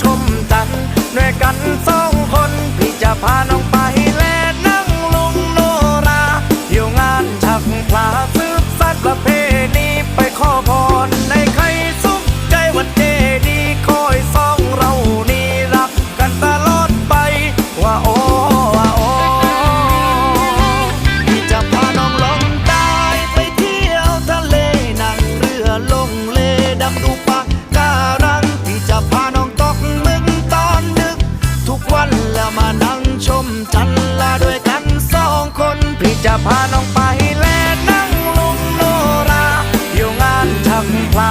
ชมจันหน่วยกันสองคนพี่จะพาน้องไปแลนั่งลุงโนราเยู่งานชักพลาซืบสานประเพณีไปขอพรในใครสุขใจวันเจดีคอยสองเรานี่รักกันตลอดไปว่าโอ้ว่าโอพี่จะพาน้องลงใต้ไปเที่ยวทะเลนั่งเรือลงเล จันลาด้วยกันสองคนพี่จะพาน้องไปและนั่งลงโนราอยู่งานทำพลา